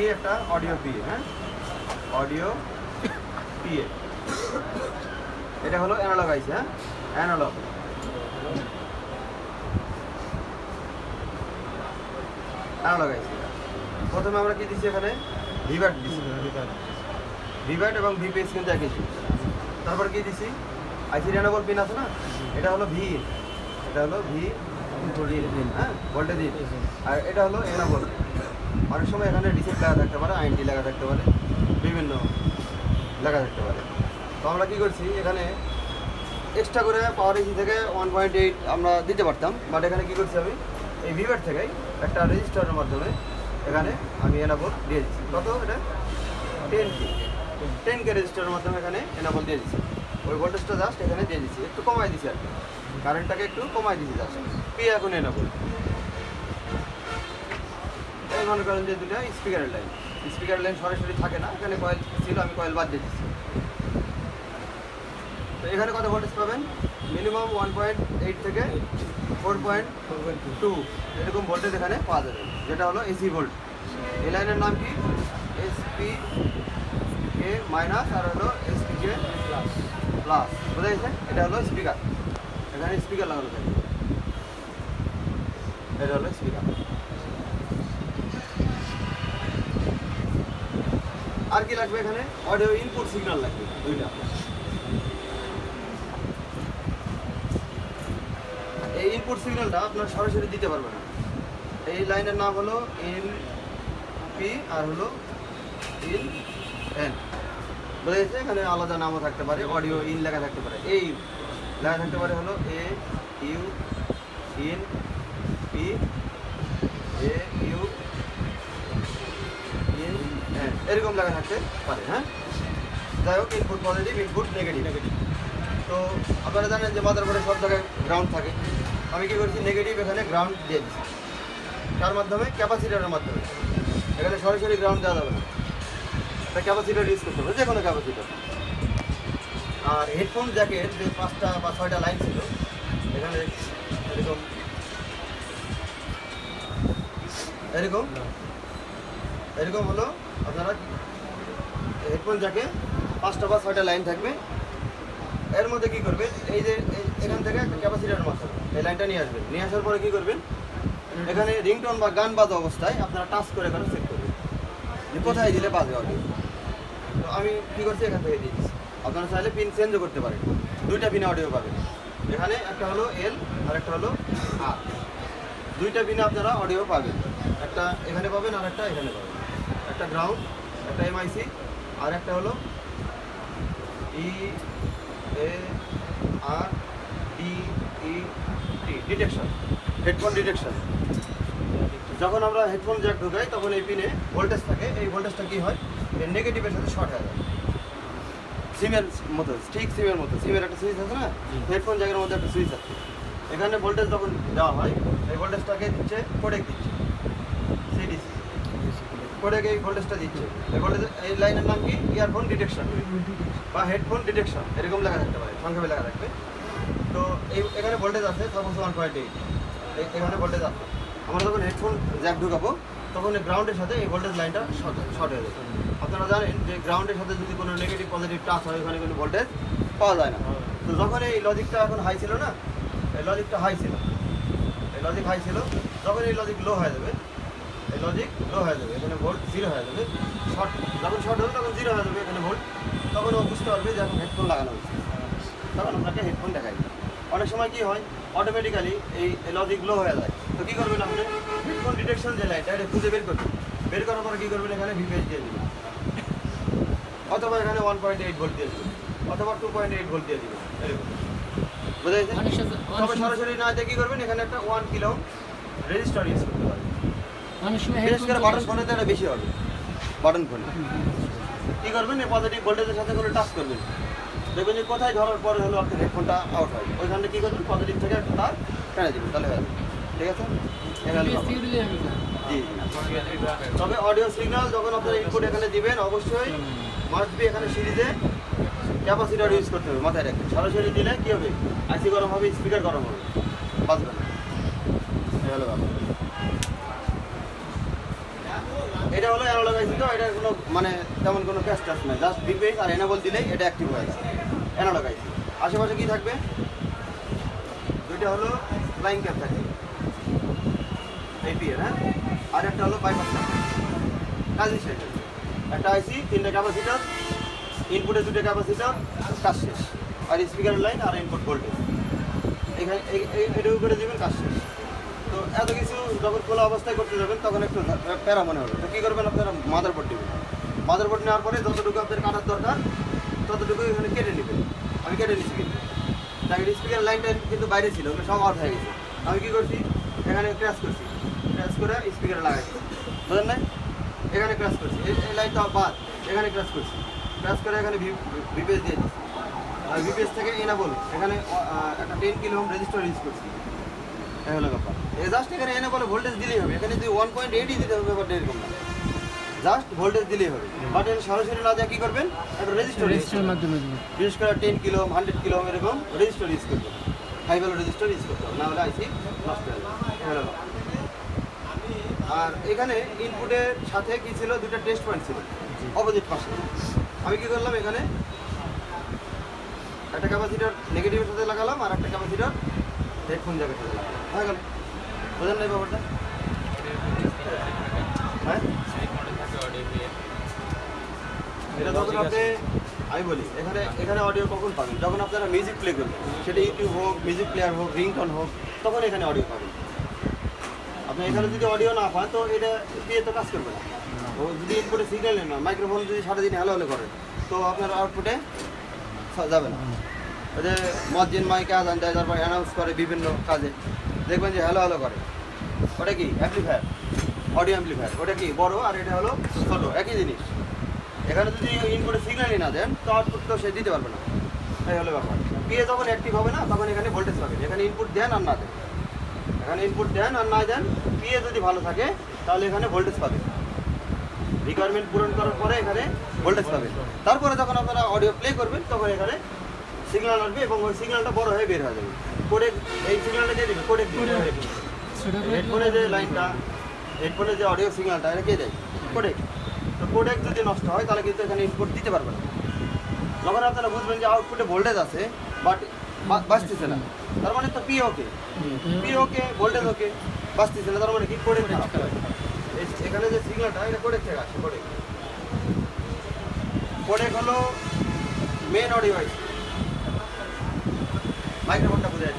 কি একটা audio PA হ্যাঁ? অডিও পিএ এটা হলো অ্যানালগ আইসি হ্যাঁ? অ্যানালগ অ্যানালগ আইসি প্রথমে আমরা কি দিচ্ছি এখানে? ভিভ্যাট দিচ্ছি ভিভ্যাট এবং ভিপিএস কিন্তু একই। তারপর কি দিছি? আইসি রেনাবল পিন আছে না? এটা হলো ভি এটা হলো ভি হ্যাঁ ভোল্টেজ আর এটা হলো এনাবল অনেক সময় এখানে রিসেট লেখা থাকতে পারে আইনটি লেখা থাকতে পারে বিভিন্ন লেখা থাকতে পারে তো আমরা কী করছি এখানে এক্সট্রা করে পাওয়ার এসি থেকে ওয়ান পয়েন্ট এইট আমরা দিতে পারতাম বাট এখানে কী করছি আমি এই ভিভেট থেকেই একটা রেজিস্টারের মাধ্যমে এখানে আমি এনাবল দিয়ে দিচ্ছি কত এটা টেন টেন কে রেজিস্টারের মাধ্যমে এখানে এনাবল দিয়ে দিচ্ছি ওই ভোল্টেজটা জাস্ট এখানে দিয়ে দিচ্ছি একটু কমাই দিচ্ছি আর কারেন্টটাকে একটু কমাই দিচ্ছি জাস্ট পি এখন এনাবল এই মনে করেন যে দুটো স্পিকারের লাইন স্পিকারের লাইন সরাসরি থাকে না, এখানে কয়েল ছিল, আমি কয়েল বাদ দিয়ে দিচ্ছি তো এখানে কত ভোল্টেজ পাবেন? মিনিমাম ওয়ান পয়েন্ট এইট থেকে ফোর পয়েন্ট টু এরকম ভোল্টেজ এখানে পাওয়া যাবে, যেটা হলো এসি ভোল্ট এই লাইনের নাম কি? এসপি মাইনাস আর হলো এসপি কে প্লাস বোঝা গেছে এটা হলো স্পিকার এখানে স্পিকার লাগানো থাকে। এটা হলো স্পিকার আর কি লাগবে এখানে? অডিও ইনপুট সিগন্যাল লাগবে, দুইটা। এই ইনপুট সিগন্যালটা আপনার সরাসরি দিতে পারবে না। এই লাইনের নাম হলো ইন পি আর হলো ইন এন বোঝা গেছে এখানে আলাদা নামও থাকতে পারে অডিও ইন লেখা থাকতে পারে। এই লেখা থাকতে পারে হলো A U in P A U in N এরকম লেখা থাকতে পারে হ্যাঁ। যাই হোক input positive input negative negative তো আপনারা জানেন যে মাদার সব জায়গায় গ্রাউন্ড থাকে। আমি কি করছি নেগেটিভ এখানে গ্রাউন্ড দিয়ে দিচ্ছি। তার মাধ্যমে ক্যাপাসিটারের মাধ্যমে। এখানে সরাসরি গ্রাউন্ড দেওয়া যাবে না। ক্যাপাসিটার ইউজ করতে হবে যে কোনো ক্যাপাসিটার আর হেডফোন জ্যাকের যে পাঁচটা বা ছয়টা লাইন ছিল এখানে এরকম এরকম এরকম হলো আপনারা হেডফোন জ্যাকে পাঁচটা বা ছয়টা লাইন থাকবে। এর মধ্যে কি করবেন এই যে এখান থেকে একটা ক্যাপাসিটার মাথাবে এই লাইনটা নিয়ে আসবেন। নিয়ে আসার পরে কি করবেন এখানে রিংটোন বা গান বাজা অবস্থায় আপনারা টাচ করে করবেন যে কোথায় দিলে বাজে হবে? তো আমি কি করছি? এখান থেকে দিয়ে দিচ্ছি। আপনারা চাইলে পিন চেঞ্জও করতে পারেন। দুইটা পিন অডিও পাবেন। এখানে একটা হলো এল আর একটা হলো আর দুইটা পিনে আপনারা অডিও পাবেন। একটা এখানে পাবেন আর একটা এখানে পাবেন। একটা গ্রাউন্ড একটা এমআইসি আর একটা হলো E A R D E T detection headphone detection যখন আমরা হেডফোন জ্যাক ঢুকাই তখন এই পিনে ভোল্টেজ থাকে। এই ভোল্টেজটা কি হয়? নেগেটিভের সাথে শর্ট হয়ে যায়। সিমের মতো ঠিক সিমের মতো। সিমের একটা সুইচ আছে না? হেডফোন জ্যাকের মধ্যে একটা সুইচ আছে। এখানে ভোল্টেজ যখন দেওয়া হয়। এই ভোল্টেজটাকে দিচ্ছে কোডেক দিচ্ছে। সিডিসি কোডেক এই ভোল্টেজটা দিচ্ছে। এই ভোল্টেজ এই লাইনের নাম কি? ইয়ারফোন ডিটেকশন বা হেডফোন ডিটেকশন এরকম লেখা থাকতে পারে। সংক্ষেপে লেখা থাকবে। তো এই এখানে ভোল্টেজ আছে সাপোজ ওয়ান পয়েন্ট এইট এখানে ভোল্টেজ আছে। আমরা যখন হেডফোন জ্যাক ঢুকাবো, তখন এই গ্রাউন্ডের সাথে এই ভোল্টেজ লাইনটা শর্ট হয়ে যাবে। আপনারা জানেন যে গ্রাউন্ডের সাথে যদি কোনো নেগেটিভ পজিটিভ টাচ হয়, ওখানে কোনো ভোল্টেজ পাওয়া যায় না। তো যখন এই লজিকটা এখন হাই ছিল না, এই লজিকটা হাই ছিল। এই লজিক হাই ছিল, যখন এই লজিক লো হয়ে যাবে, এই লজিক লো হয়ে যাবে, এখানে ভোল্ট জিরো হয়ে যাবে। শর্ট যখন শর্ট হবে, তখন জিরো হয়ে যাবে এখানে ভোল্ট তখন ও বুঝতে পারবে যে এখন হেডফোন লাগানো হচ্ছে তখন আপনাকে হেডফোন দেখাই। অনেক সময় কি হয় অটোমেটিক্যালি এই লজিক লো হয়ে যায়। তো কী করবেন আপনি? হেডফোন ডিটেকশন যে লাইনটা এটা খুঁজে বের করবেন। বের করার পরে কী করবেন এখানে? ভিপিএস দিয়ে দিবেন। অথবা এখানে ওয়ান পয়েন্ট এইট ভোল্ট দিয়ে দিবেন। অথবা টু পয়েন্ট এইট ভোল্ট দিয়ে দিবেন। এরকম। বোঝা যাচ্ছে অনেক তবে সরাসরি না দিয়ে কী করবেন? এখানে একটা ওয়ান কিলো রেজিস্টার ইউজ করতে পারবেন। বিশেষ করে বাটন ফোনে তো এটা বেশি হবে। বাটন ফোনে কী করবেন? এই পজিটিভ ভোল্টেজের সাথে করে টাচ করবেন দেখবেন যে কোথায় ধরার পরে হলো আপনার হেডফোনটা আউট হয়। ওইখানে কী করবেন? পজিটিভ থেকে একটা তার টেনে দিবেন। তাহলে হয়ে যাবে। ঠিক আছে। জি তবে অডিও সিগন্যাল যখন আপনার ইনপুট এখানে দিবেন অবশ্যই মাস্ট বি এখানে সিরিজে ক্যাপাসিটার ইউজ করতে হবে মাথায় রাখবেন। সরাসরি দিলে কী হবে? আইসি গরম হবে স্পিকার গরম হবে। বাঁচবে না। হলো এটা হলো অ্যানালগ আইসি তো এটা কোনো মানে তেমন কোনো ক্যাশ টাচ নাই। জাস্ট বিপেস আর এনাবল দিলেই এটা অ্যাক্টিভ হয়ে যাবে। অ্যানালগ আইসি আশেপাশে কি থাকবে? দুইটা হলো ফ্লাইং ক্যাপ থাকবে এপিএর হ্যাঁ? আর একটা হলো বাইপাস কাজই শেষ। একটা আইসি তিনটা ক্যাপাসিটার ইনপুটে দুটো ক্যাপাসিটার কাজ শেষ। আর স্পিকারের লাইন আর ইনপুট ভোল্টেজ এখানে এটুকু করে দেবেন, কাজ শেষ। তো এত কিছু যখন খোলা অবস্থায় করতে যাবেন, তখন একটু প্যারা মনে হবে। তো কী করবেন আপনারা? মাদারবোর্ড নেবেন মাদারবোর্ড নেওয়ার পরে যতটুকু আপনার কাটার দরকার ততটুকু এখানে কেটে নেবেন। আমি কেটে নিচ্ছি কিন্তু। তাই স্পিকার লাইনটা কিন্তু বাইরে ছিল সব আউট হয়ে গেছে। আমি কী করছি? এখানে ক্র্যাশ করছি। ক্র্যাশ করে স্পিকারে লাগাইছি। বুঝলেন না এখানে ক্র্যাশ করছি। এই লাইনটা বাদ। এখানে ক্র্যাশ করছি। ক্র্যাশ করে এখানে ভিপিএস দিয়ে দিচ্ছি। আর ভিপিএস থেকে এনাবল এখানে একটা ten kilo ohm resistor use করছি। এই হলো ব্যাপার। জাস্ট এখানে এনে বলে ভোল্টেজ দিলেই হবে। এখানে যদি ওয়ান পয়েন্ট এইটই দিতে হবে ব্যাপারটা এরকম না। জাস্ট ভোল্টেজ দিলেই হবে। বাট এটা সরাসরি না দিয়ে কী করবেন? একটা রেজিস্টার রেজিস্টারের মাধ্যমে বিশেষ করে টেন কিলো হান্ড্রেড কিলো এরকম রেজিস্টার ইউজ হবে হাই ভ্যালু রেজিস্টার ইউজ করতে হবে। না হলে আইসি নষ্ট হয়ে যাবে। আর এখানে ইনপুটের সাথে কি ছিল? দুটো টেস্ট পয়েন্ট ছিল। অপোজিট পাশে। আমি কি করলাম এখানে? একটা ক্যাপাসিটার নেগেটিভের সাথে লাগালাম আর একটা ক্যাপাসিটার হেডফোন জ্যাকের সাথে লাগালাম। হয়ে গেল। বোঝেন না এই ব্যাপারটা? হ্যাঁ? এটা আমি বলি, এখানে এখানে অডিও কখন পাবেন? যখন আপনারা মিউজিক প্লে করবেন, সেটা ইউটিউব হোক মিউজিক প্লেয়ার হোক রিংটন হোক, তখন এখানে অডিও পাবেন। আপনি এখানে যদি অডিও না পান, তো এটা দিয়ে তো কাজ করবে না। ও যদি ইনপুটে সিগন্যাল না মাইক্রোফোন যদি সারাদিন হ্যালো হ্যালো করে, তো আপনার আউটপুটে যাবে না। যে মসজিদ মাইকে আদান দেয়, তারপর অ্যানাউন্স করে বিভিন্ন কাজে। দেখবেন যে হ্যালো হ্যালো করে। ওটা কি? অ্যাম্পলিফায়ার অডিও অ্যাম্পলিফায়ার ওটা কি? বড় আর এটা হলো ছোটো, একই জিনিস। এখানে যদি ইনপুটে সিগন্যালই না দেন, তো আউটপুট তো সে দিতে পারবে না। এই হলো ব্যাপার। পিএ যখন অ্যাক্টিভ হবে না, তখন এখানে ভোল্টেজ পাবেন। এখানে ইনপুট দেন আর না দেন। এখানে ইনপুট দেন আর না দেন পিএ যদি ভালো থাকে, তাহলে এখানে ভোল্টেজ পাবে। রিকোয়ারমেন্ট পূরণ করার পরে এখানে ভোল্টেজ পাবে। তারপরে যখন আপনারা অডিও প্লে করবেন, তখন এখানে সিগন্যাল আসবে এবং ওই সিগন্যালটা বড় হয়ে বের হয়ে যাবে। কোডে এই সিগন্যালটা দিয়ে দেবে কোডে সেটা হেডফোনে যে লাইনটা হেডফোনে যে অডিও সিগন্যালটা এটা কে দেয়? কোডেক তো কোডেক যদি নষ্ট হয়, তাহলে কিন্তু এখানে ইনপুট দিতে পারবে না। যখন আপনারা বুঝবেন যে আউটপুটে ভোল্টেজ আছে বাট বাঁচতেছে না। তার মানে তো P okay P okay voltage okay বাঁচতেছে না তার মানে কি করে এখানে যে সিগনালটা এটা কোডেক থেকে আসে কোডেক কোডেক হলো মেন অডিও মাইক্রোফোনটা বুঝে